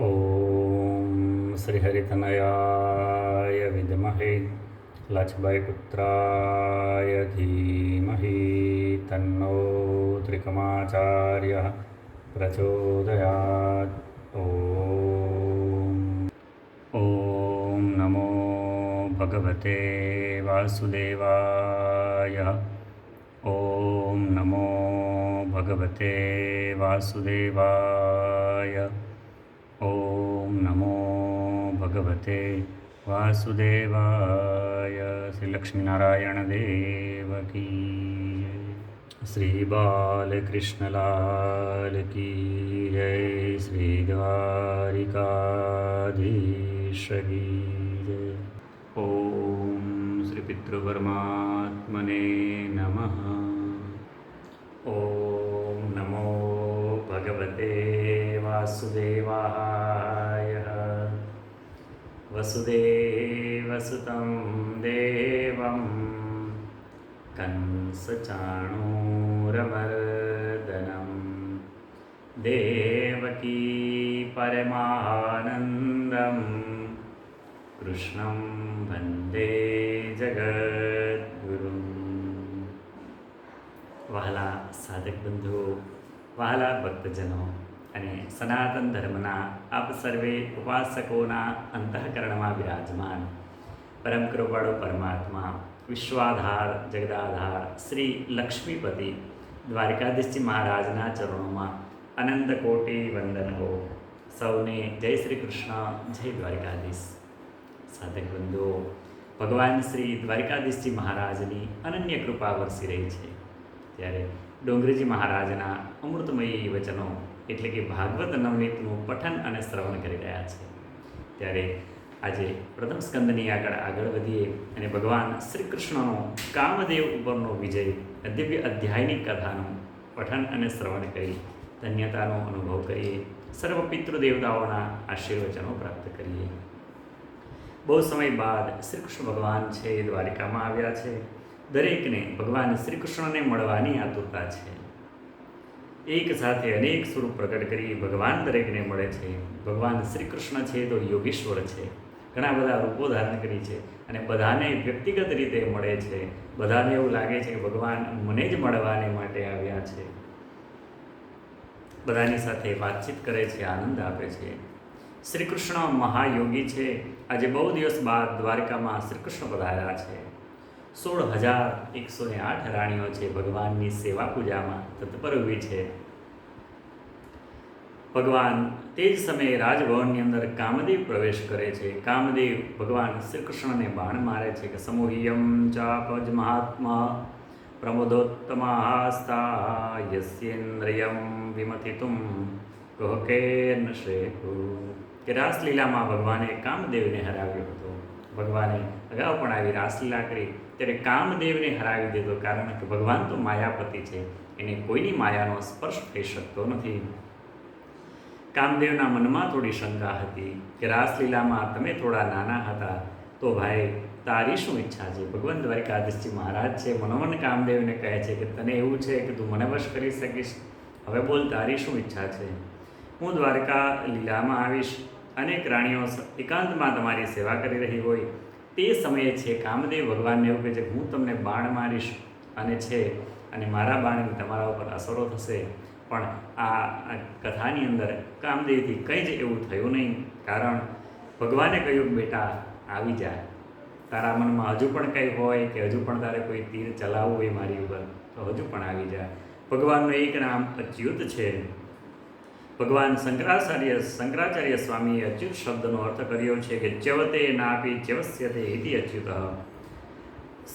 ॐ श्रीहरितनयाय विद्महे लक्ष्मीपुत्राय धीमहि तन्नो त्रिकमाचार्यः प्रचोदयात्। ॐ नमो भगवते वासुदेवाय। ॐ नमो भगवते वासुदेवाय ॐ नमो भगवते वासुदेवाय श्रीलक्ष्मीनारायणदेवकी। श्रीबालकृष्णलाल की जय श्रीद्वारिकाधीश की जय ॐ श्रीपितृपरमात्मने नमः। ॐ नमो भगवते वसुदेवाय। वसुदेवसुतं देवं कंसचाणूरमर्दनं। देवकी परमानन्दं। कृष्णं वन्दे जगद्गुरुं। वहला साधकबन्धु वहला भक्तजनौ। અને સનાતન ધર્મના આપ સર્વે ઉપાસકોના અંતઃકરણમાં વિરાજમાન પરમ કૃપાળુ પરમાત્મા, વિશ્વાધાર જગદાધાર શ્રી લક્ષ્મીપતિ, દ્વારકાધીશજી મહારાજના ચરણોમાં અનંત કોટી વંદન હો. સૌને જય શ્રી કૃષ્ણ, જય દ્વારકાધીશ. સાધક બંધુઓ ભગવાન શ્રી દ્વારકાધીશજી મહારાજની અનન્ય કૃપા વરસી રહી છે. ત્યારે ડોંગરીજી મહારાજના અમૃતમયી વચનો એટલે કે ભાગવત નવનીતનું પઠન અને શ્રવણ કરી રહ્યા છે. ત્યારે આજે પ્રથમ સ્કંદની આગળ આગળ વધીએ અને ભગવાન શ્રી કૃષ્ણનો કામદેવ ઉપરનો વિજય, દિવ્ય અધ્યાયની કથાનું પઠન અને શ્રવણ કરી ધન્યતાનો અનુભવ કરીએ, સર્વ પિતૃદેવતાઓના આશીર્વચનો પ્રાપ્ત કરીએ. બહુ સમય બાદ શ્રી કૃષ્ણ ભગવાન છે દ્વારિકામાં આવ્યા છે. દરેકને ભગવાન શ્રી કૃષ્ણને મળવાની આતુરતા છે. એક સાથે અનેક સ્વરૂપ પ્રગટ કરી ભગવાન દરેકને મળે છે. ભગવાન શ્રી કૃષ્ણ છે તો યોગેશ્વર છે. ઘણા બધા રૂપો ધારણ કરી છે અને બધાને વ્યક્તિગત રીતે મળે છે. બધાને એવું લાગે છે કે ભગવાન મને જ મળવાને માટે આવ્યા છે. બધાની સાથે વાતચીત કરે છે, આનંદ આપે છે. શ્રી કૃષ્ણ મહાયોગી છે. આજે બહુ દિવસ બાદ દ્વારકામાં શ્રી કૃષ્ણ પધાર્યા છે. સોળ હજાર એકસો ને આઠ રાણીઓ છે ભગવાનની સેવા પૂજામાં તત્પર ઊભી છે. ભગવાન તે જ સમયે રાજભવનની અંદર કામદેવ પ્રવેશ કરે છે. કામદેવ ભગવાન શ્રી કૃષ્ણને બાણ મારે છે કે સમૂહિયમ ચાપજ મહાત્મા પ્રમોદોત્તમાસ્તા યસ્યેન્દ્રિયમ વિમથિતુમ કહકેન શ્રેહુ કે રાસલીલામાં ભગવાને કામદેવને હરાવ્યો હતો. ભગવાને અગાઉ પણ આવી રાસલીલા કરી. ત્યારે કામદેવને હરાવી દીધો કારણ કે ભગવાન તો માયાપતિ છે. એને કોઈની માયાનો સ્પર્શ થઈ શકતો નથી. કામદેવના મનમાં થોડી શંકા હતી કે રાસલીલામાં તમે થોડા નાના હતા. તો ભાઈ, તારી શું ઈચ્છા છે? ભગવાન દ્વારિકાધીશજી મહારાજ છે. મનોમન કામદેવને કહે છે કે તને એવું છે કે તું મને વશ કરી શકીશ? હવે બોલ, તારી શું ઈચ્છા છે? હું દ્વારકા લીલામાં આવીશ. અનેક રાણીઓ એકાંતમાં તમારી સેવા કરી રહી હોય, તે સમયે છે કામદેવ ભગવાનને એવું કહે છે હું તમને બાણ મારીશ અને છે, અને મારા બાણની તમારા ઉપર અસરો થશે. પણ આ કથાની અંદર કામદેવથી કંઈ જ એવું થયું નહીં. કારણ ભગવાને કહ્યું બેટા આવી જાય તારા મનમાં હજુ પણ કંઈ હોય કે હજુ પણ તારે કોઈ તીર ચલાવવું હોય મારી ઉપર, તો હજુ પણ આવી જાય ભગવાનનું એક નામ અચ્યુત છે. ભગવાન શંકરાચાર્ય શંકરાચાર્ય સ્વામીએ અચ્યુત શબ્દનો અર્થ કર્યો છે કે ચવતે નાપી ચવસ્યતે ઇતિ અચ્યુત.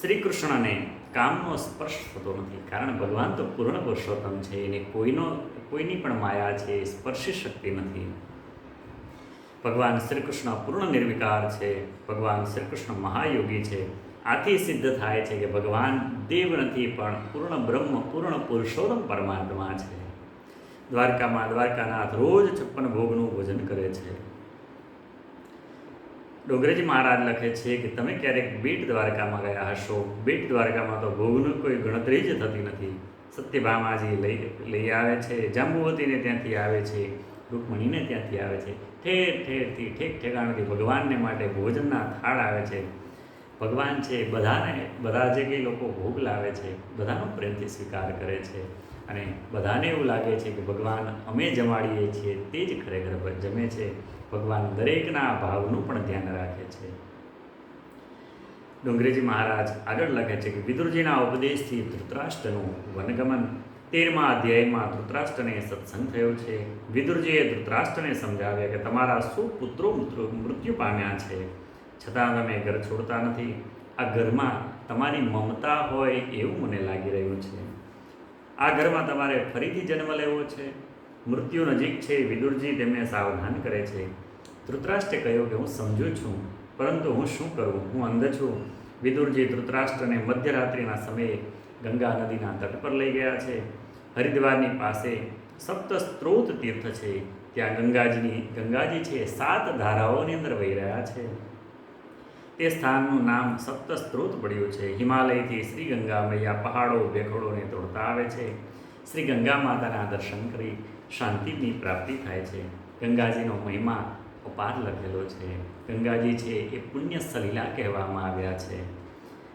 શ્રી કૃષ્ણને કામનો સ્પર્શ થતો નથી, કારણ ભગવાન તો પૂર્ણ પુરુષોત્તમ છે, એને કોઈનો, કોઈની પણ માયા છે એ સ્પર્શી શકતી નથી. ભગવાન શ્રી કૃષ્ણ પૂર્ણ નિર્વિકાર છે, ભગવાન શ્રી કૃષ્ણ મહાયોગી છે. આથી સિદ્ધ થાય છે કે ભગવાન દેવ નથી, પણ પૂર્ણ બ્રહ્મ, પૂર્ણ પુરુષોત્તમ પરમાત્મા છે. દ્વારકામાં, દ્વારકાનાથ રોજ છપ્પન ભોગનું ભોજન કરે છે. ડોગરેજી મહારાજ લખે છે કે તમે ક્યારેક બેટ દ્વારકામાં ગયા હશો? બેટ દ્વારકામાં તો ભોગનું કોઈ ગણતરી જ થતી નથી. સત્યભામાજી લઈ લઈ આવે છે, જાંબુવતીને ત્યાંથી આવે છે, રૂકમણીને ત્યાંથી આવે છે. ઠેર, ઠેરથી ઠેક ઠેકાણથી ભગવાનને માટે ભોજનના થાળ આવે છે. ભગવાન છે બધાને, બધા જે કંઈ લોકો ભોગ લાવે છે, બધાનો પ્રેમથી સ્વીકાર કરે છે. અને બધાને એવું લાગે છે કે ભગવાન અમે જમાડીએ છીએ, તે જ ખરેખર જમે છે. ભગવાન દરેકના ભાવનું પણ ધ્યાન રાખે છે. ડુંગરેજી મહારાજ આગળ લખે છે કે વિદુરજીના ઉપદેશથી ધૃતરાષ્ટ્રનું વનગમન તેરમા અધ્યાયમાં ધૃતરાષ્ટ્રને સત્સંગ થયો છે. વિદુરજીએ ધૃતરાષ્ટ્રને સમજાવ્યા કે તમારા સુપુત્રો મૃત્યુ મૃત્યુ પામ્યા છે. છતાં તમે ઘર છોડતા નથી. આ ઘરમાં તમારી મમતા હોય એવું મને લાગી રહ્યું છે. આ ઘરમાં તમારે ફરીથી જન્મ લેવો છે. મૃત્યુ નજીક છે, વિદુરજી તેમને સાવધાન કરે છે. ધૃતરાષ્ટ્રે કહ્યું કે હું સમજુ છું, પરંતુ હું શું કરું? હું અંધ છું. વિદુરજી ધૃતરાષ્ટ્રને મધ્યરાત્રિના સમયે ગંગા નદીના તટ પર લઈ ગયા છે. હરિદ્વારની પાસે સપ્ત સ્ત્રોત તીર્થ છે. ત્યાં ગંગાજીની, ગંગાજી છે, સાત ધારાઓની અંદર વહી રહ્યા છે. તે સ્થાનનું નામ સપ્તસ્ત્રોત પડ્યું છે. હિમાલયથી શ્રી ગંગા મૈયા પહાડો ભેખડોને તોડતા આવે છે. શ્રી ગંગા માતાના દર્શન કરી શાંતિની પ્રાપ્તિ થાય છે. ગંગાજીનો મહિમા અપાર લખેલો છે. ગંગાજી છે એ પુણ્ય સલીલા કહેવામાં આવ્યા છે.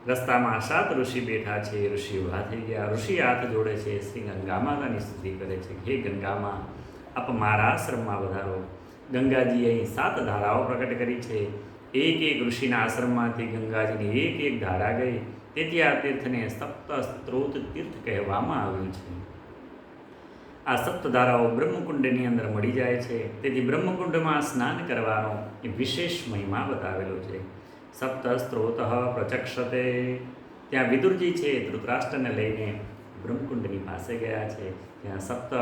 રસ્તામાં સાત ઋષિ બેઠા છે. ઋષિ ઊભા થઈ ગયા. ઋષિ હાથ જોડે છે. શ્રી ગંગા માતાની સ્તુતિ કરે છે. હે ગંગામાં, આપ મારા આશ્રમમાં વધારો. ગંગાજીએ અહીં સાત ધારાઓ પ્રગટ કરી છે. એક એક ઋષિના આશ્રમમાંથી ગંગાજીની એક એક ધારા ગઈ. તેથી આ તીર્થને સપ્ત સ્ત્રોત તીર્થ કહેવામાં આવ્યું છે. આ સપ્તધારાઓ બ્રહ્મકુંડની અંદર મળી જાય છે. તેથી બ્રહ્મકુંડમાં સ્નાન કરવાનો એ વિશેષ મહિમા બતાવેલો છે. સપ્ત સ્ત્રોત પ્રચક્ષતે. ત્યાં વિદુરજી છે, ધૃતરાષ્ટ્રને લઈને બ્રહ્મકુંડની પાસે ગયા છે. ત્યાં સપ્ત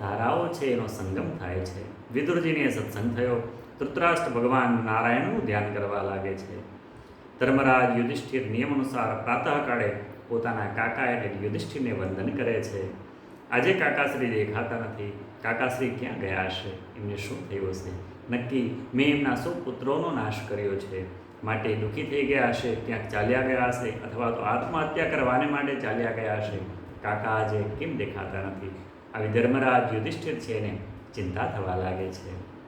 ધારાઓ છે, એનો સંગમ થાય છે. વિદુરજીને સત્સંગ થયો. ધૃતરાષ્ટ્ર ભગવાન નારાયણનું ધ્યાન કરવા લાગે છે. ધર્મરાજ યુધિષ્ઠિર નિયમ અનુસાર પ્રાતઃકાળે પોતાના કાકા એટલે યુધિષ્ઠિરને વંદન કરે છે. આજે કાકાશ્રી દેખાતા નથી. કાકાશ્રી ક્યાં ગયા હશે? એમને શું થયું હશે? નક્કી મેં એમના સૌ પુત્રોનો નાશ કર્યો છે. માટે દુઃખી થઈ ગયા હશે? ક્યાંક ચાલ્યા ગયા હશે? અથવા તો આત્મહત્યા કરવાને માટે ચાલ્યા ગયા હશે? કાકા આજે કેમ દેખાતા નથી? આવી ધર્મરાજ યુધિષ્ઠિર છે એને ચિંતા થવા લાગે છે.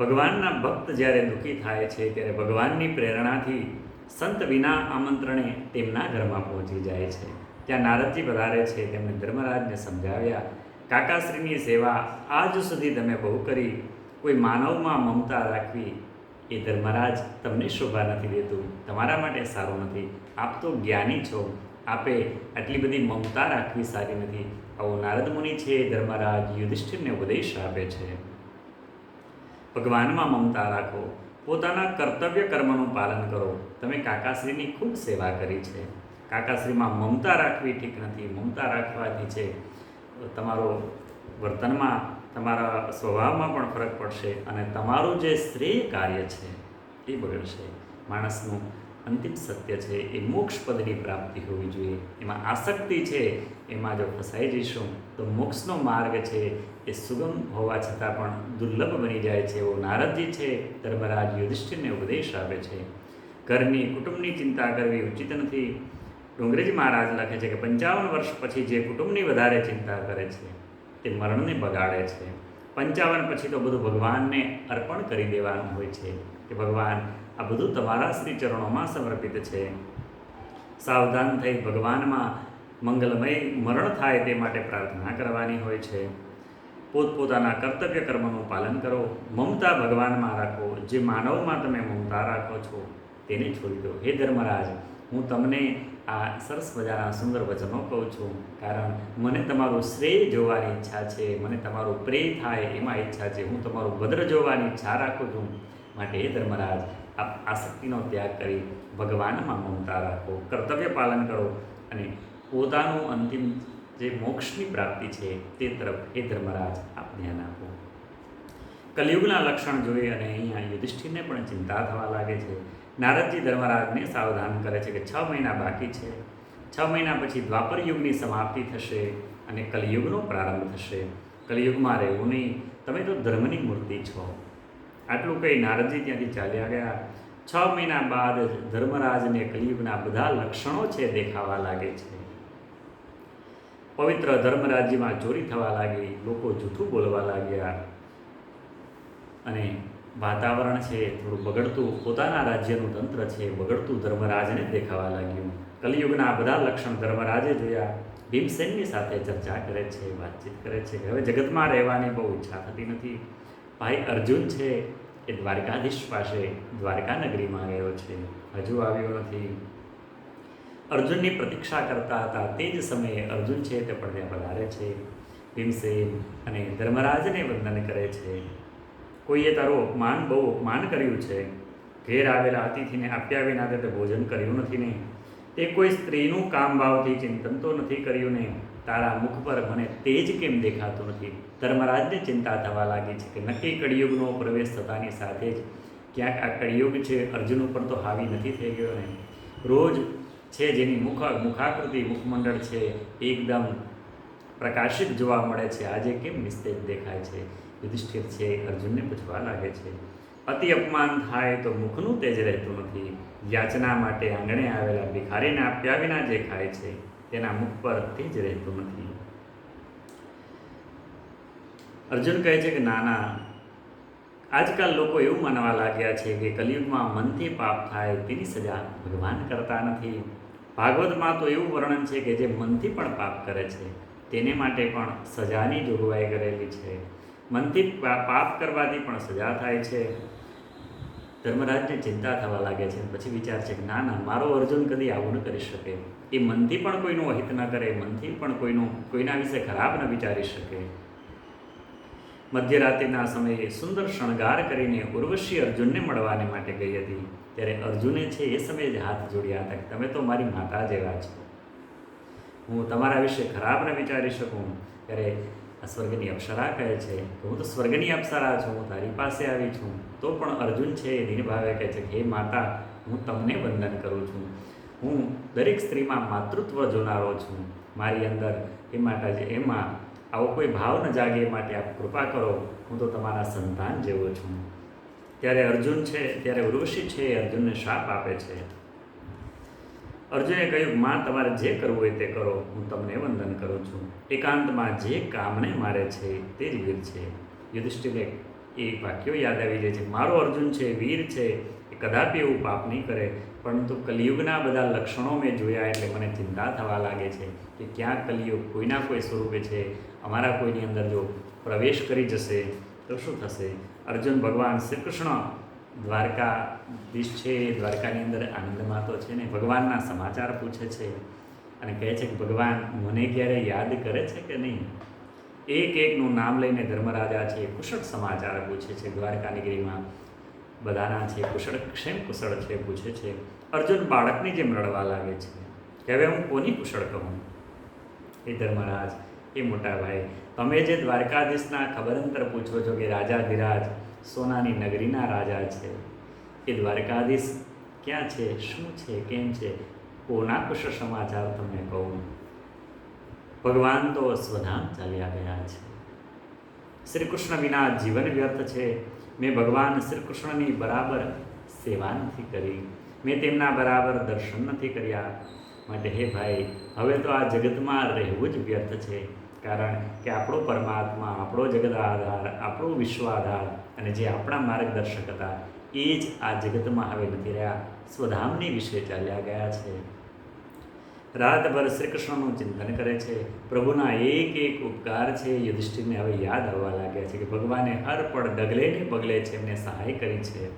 ભગવાનના ભક્ત જ્યારે દુઃખી થાય છે, ત્યારે ભગવાનની પ્રેરણાથી સંત વિના આમંત્રણે તેમના ઘરમાં પહોંચી જાય છે. ત્યાં નારદજી પધારે છે તેમણે ધર્મરાજને સમજાવ્યા, કાકાશ્રીની સેવા આજ સુધી તમે બહુ કરી. કોઈ માનવમાં મમતા રાખવી એ ધર્મરાજ તમને શોભા નથી દેતું. તમારા માટે સારું નથી. આપ તો જ્ઞાની છો. આપે આટલી બધી મમતા રાખવી સારી નથી. આવો નારદ મુનિ છે, ધર્મરાજ યુધિષ્ઠિરને ઉપદેશ આપે છે. ભગવાનમાં મમતા રાખો, પોતાના કર્તવ્ય કર્મનું પાલન કરો. તમે કાકાશ્રીની ખૂબ સેવા કરી છે. કાકાશ્રીમાં મમતા રાખવી ઠીક નથી. મમતા રાખવાથી છે. તમારો વર્તનમાં તમારા સ્વભાવમાં પણ ફરક પડશે અને તમારું જે શ્રેય કાર્ય છે, એ બગડશે. માણસનું અંતિમ સત્ય છે એ મોક્ષ પદની પ્રાપ્તિ હોવી જોઈએ. એમાં આસક્તિ છે, એમાં જો ફસાઈ જઈશું, તો મોક્ષનો માર્ગ છે એ સુગમ હોવા છતાં પણ દુર્લભ બની જાય છે એવો નારદજી છે, ધર્મરાજ યુધિષ્ઠિરને ઉપદેશ આપે છે. ઘરની કુટુંબની ચિંતા કરવી ઉચિત નથી. ડુંગરેજી મહારાજ લખે છે કે પંચાવન વર્ષ પછી જે કુટુંબની વધારે ચિંતા કરે છે, તે મરણને બગાડે છે. પંચાવન પછી તો બધું ભગવાનને અર્પણ કરી દેવાનું હોય છે કે ભગવાન આ બધું તમારા શ્રી ચરણોમાં સમર્પિત છે. સાવધાન થઈ ભગવાનમાં મંગલમય મરણ થાય તે માટે પ્રાર્થના કરવાની હોય છે. પોતપોતાના કર્તવ્ય કર્મનું પાલન કરો. મમતા ભગવાનમાં રાખો. જે માનવમાં તમે મમતા રાખો છો, તેને છોડી દો. હે ધર્મરાજ, હું તમને આ સરસ મજાના સુંદર વચનો કહું છું. કારણ મને તમારું શ્રેય જોવાની ઈચ્છા છે. મને તમારું પ્રેય થાય એમાં ઈચ્છા છે. હું તમારું ભદ્ર જોવાની ઈચ્છા રાખું છું. માટે હે ધર્મરાજ આસક્તિનો ત્યાગ કરી ભગવાનમાં મમતા રાખો, કર્તવ્ય પાલન કરો અને પોતાનું અંતિમ જે મોક્ષની પ્રાપ્તિ છે તે તરફ એ ધર્મરાજ આપ ધ્યાન આપો. કલયુગના લક્ષણ જોઈ અને અહીંયા યુધિષ્ઠિરને પણ ચિંતા થવા લાગે છે. નારદજી ધર્મરાજને સાવધાન કરે છે કે છ મહિના બાકી છે. છ મહિના પછી દ્વાપર યુગની સમાપ્તિ થશે અને કલયુગનો પ્રારંભ થશે. કલયુગમાં રહેવું નહીં. તમે તો ધર્મની મૂર્તિ છો. આટલું કહી નારદજી ત્યાંથી ચાલ્યા ગયા. છ મહિના બાદ ધર્મરાજને કલિયુગના બધા લક્ષણો છે દેખાવા લાગે છે. પવિત્ર ધર્મરાજ્યમાં ચોરી થવા લાગી, લોકો જૂઠું બોલવા લાગ્યા. અને વાતાવરણ છે, થોડું બગડતું, પોતાના રાજ્યનું તંત્ર છે, બગડતું ધર્મરાજને દેખાવા લાગ્યું. કલિયુગના બધા લક્ષણ ધર્મરાજે જોયા. ભીમસેનની સાથે ચર્ચા કરે છે, વાતચીત કરે છે. હવે જગતમાં રહેવાની બહુ ઈચ્છા થતી નથી. ભાઈ અર્જુન છે એ દ્વારકાધીશ પાસે દ્વારકા નગરીમાં ગયો છે. હજુ આવ્યો નથી. અર્જુનની પ્રતીક્ષા કરતા હતા. તે જ સમયે અર્જુન છે તે પણ ત્યાં પધારે છે. ભીમસેન અને ધર્મરાજને વંદન કરે છે. કોઈએ તારું અપમાન, બહુ અપમાન કર્યું છે. ઘેર આવેલા અતિથિને આપ્યા વિના તે ભોજન કર્યું નથી ને. તે કોઈ સ્ત્રીનું કામ ભાવથી ચિંતન તો નથી કર્યું ને. તારા મુખ પર મને તેજ કેમ દેખાતો નથી? ધર્મરાજને ચિંતા થવા લાગી છે કે નક્કી કળિયુગનો પ્રવેશ થતાની સાથે જ ક્યાંક આ કળિયુગ છે અર્જુન ઉપર તો હાવી નથી થઈ ગયો ને. રોજ છે જેની મુખ મુખાકૃતિ મુખમંડળ છે, એકદમ પ્રકાશિત જોવા મળે છે. આજે કેમ નિસ્તેજ દેખાય છે? યુધિષ્ઠિર છે, અર્જુનને પૂછવા લાગે છે. અતિ અપમાન થાય તો મુખનું તેજ રહેતું નથી. યાચના માટે આંગણે આવેલા ભિખારીને આપ્યા વિના જે ખાય છે. તેના મુખ પર તેજ રહેતું નથી. અર્જુન કહે છે કે ના ના આજકાલ લોકો એવું માનવા લાગ્યા છે કે કલિયુગમાં મનથી પાપ થાય તેની સજા ભગવાન કરતા નથી. ભાગવતમાં તો એવું વર્ણન છે કે જે મનથી પણ પાપ કરે છે, તેને માટે પણ સજાની જોગવાઈ કરેલી છે. મનથી પાપ કરવાથી પણ સજા થાય છે. ધર્મરાજને ચિંતા થવા લાગે છે. પછી વિચાર છે કે, ના ના, મારો અર્જુન કદી આવું ન કરી શકે. એ મનથી પણ કોઈનું અહિત ન કરે, મનથી પણ કોઈનું, કોઈના વિશે ખરાબ ન વિચારી શકે. મધ્યરાત્રિના સમયે સુંદર શણગાર કરીને ઉર્વશી અર્જુનને મળવાને માટે ગઈ હતી. ત્યારે અર્જુને છે એ સમયે જ હાથ જોડ્યા હતા કે, તમે તો મારી માતા જેવા છો. હું તમારા વિશે ખરાબ ન વિચારી શકું. ત્યારે આ સ્વર્ગની અપ્સરા કહે છે કે, હું તો સ્વર્ગની અપ્સરા છું. હું તારી પાસે આવી છું. તો પણ અર્જુન છે એ નિર્ભાવે કહે છે હે માતા, હું તમને વંદન કરું છું. હું દરેક સ્ત્રીમાં માતૃત્વ જોનારો છું. મારી અંદર એ માતાજી, એમાં આવો કોઈ ભાવ ન જાગે, એ માટે આપ કૃપા કરો. હું તો તમારા સંતાન જેવો છું. ત્યારે અર્જુન છે, ત્યારે ઉર્વશી છે, એ અર્જુનને શાપ આપે છે. અર્જુને કહ્યું, માં, તમારે જે કરવું હોય તે કરો. હું તમને વંદન કરું છું. એકાંતમાં જે કામને મારે છે, તે જ વીર છે. યુધિષ્ઠિરે એ વાક્યો યાદ આવી જાય છે. મારો અર્જુન છે, વીર છે, એ કદાપી એવું પાપ નહીં કરે, પરંતુ કલિયુગના બધા લક્ષણો મેં જોયા એટલે મને ચિંતા થવા લાગે છે કે ક્યાં કલિયુગ કોઈના કોઈ સ્વરૂપે છે, અમારા કોઈની અંદર જો પ્રવેશ કરી જશે તો શું થશે? અર્જુન ભગવાન શ્રી કૃષ્ણ દ્વારકાધીશ છે, દ્વારકાની અંદર આનંદમાં તો છે ને, ભગવાનના સમાચાર પૂછે છે અને કહે છે કે, ભગવાન, મને ક્યારે યાદ કરે છે કે નહીં? એક એકનું નામ લઈને ધર્મરાજા છે, કુશળ સમાચાર પૂછે છે દ્વારકા નગરીમાં બધાના છે, કુશળ, ક્ષેમ કુશળ છે, પૂછે છે. અર્જુન બાળકની જેમ રડવા લાગે છે, કે હવે હું કોની કુશળ કહું? એ ધર્મરાજ, એ મોટા ભાઈ, તમે જે દ્વારકાધીશના ખબર અંતર પૂછો છો કે રાજા ધીરાજ સોનાની નગરીના રાજા છે, એ દ્વારકાધીશ ક્યાં છે, શું છે, કેમ છે? કોના કુશળ સમાચાર તમને કહું? ભગવાન તો સ્વધામ ચાલ્યા ગયા છે. શ્રી કૃષ્ણ વિના જીવન વ્યર્થ છે. મેં ભગવાન શ્રી કૃષ્ણની બરાબર સેવા નથી કરી. મેં તેમના બરાબર દર્શન નથી કર્યા. માટે હે ભાઈ, હવે તો આ જગતમાં રહેવું જ વ્યર્થ છે. કારણ કે આપણો પરમાત્મા, આપણો જગત આધાર આપણો વિશ્વ આધાર અને જે આપણા માર્ગદર્શક હતા, એ જ આ જગતમાં હવે નથી રહ્યા. સ્વધામની વિશે ચાલ્યા ગયા છે. રાતભર શ્રી કૃષ્ણનું ચિંતન કરે છે. પ્રભુના એક એક ઉપકાર છે. યુધિષ્ઠિરને હવે યાદ આવવા લાગ્યા છે કે ભગવાને હર પળ ડગલે ને પગલે છે એમને સહાય કરી છે.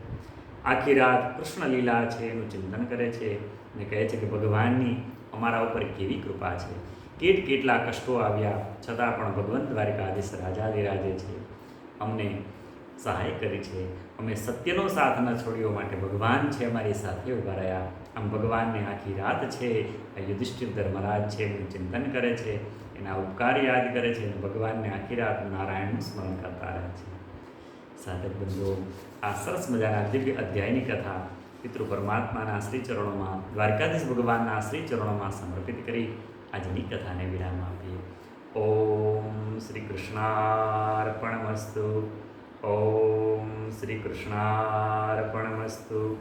આખી રાત કૃષ્ણ લીલા છે એનું ચિંતન કરે છે અને કહે છે કે ભગવાનની અમારા ઉપર કેવી કૃપા છે. કેટ કેટલા કષ્ટો આવ્યા છતાં પણ ભગવંત દ્વારિકાધીશ રાજાધિરાજે છે. અમને સહાય કરી છે. અમે સત્યનો સાથ ન છોડ્યો માટે ભગવાન છે અમારી સાથે ઊભા રહ્યા. આમ ભગવાનને આખી રાત છે, આ યુધિષ્ઠિર ધર્મરાજ છે એમનું ચિંતન કરે છે, એના ઉપકાર યાદ કરે છે, અને ભગવાનને આખી રાત નારાયણનું સ્મરણ કરતા રહે છે. સાધક બંધુઓ, આ સરસ મજાના દિવ્ય અધ્યાયની કથા પિતૃ પરમાત્માના શ્રી ચરણોમાં દ્વારકાધીશ ભગવાનના શ્રી ચરણોમાં સમર્પિત કરી આજની કથાને વિરામ આપીએ. ઓમ શ્રી કૃષ્ણાર્પણમસ્તુ. ઓમ શ્રી કૃષ્ણાર્પણમસ્તુ.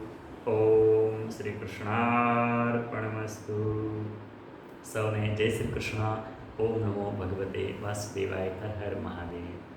ઓમ શ્રી કૃષ્ણાર્પણમસ્તુ. સૌને જય શ્રી કૃષ્ણ. ઓમ નમો ભગવતે વાસુદેવાય હર હર મહાદેવ.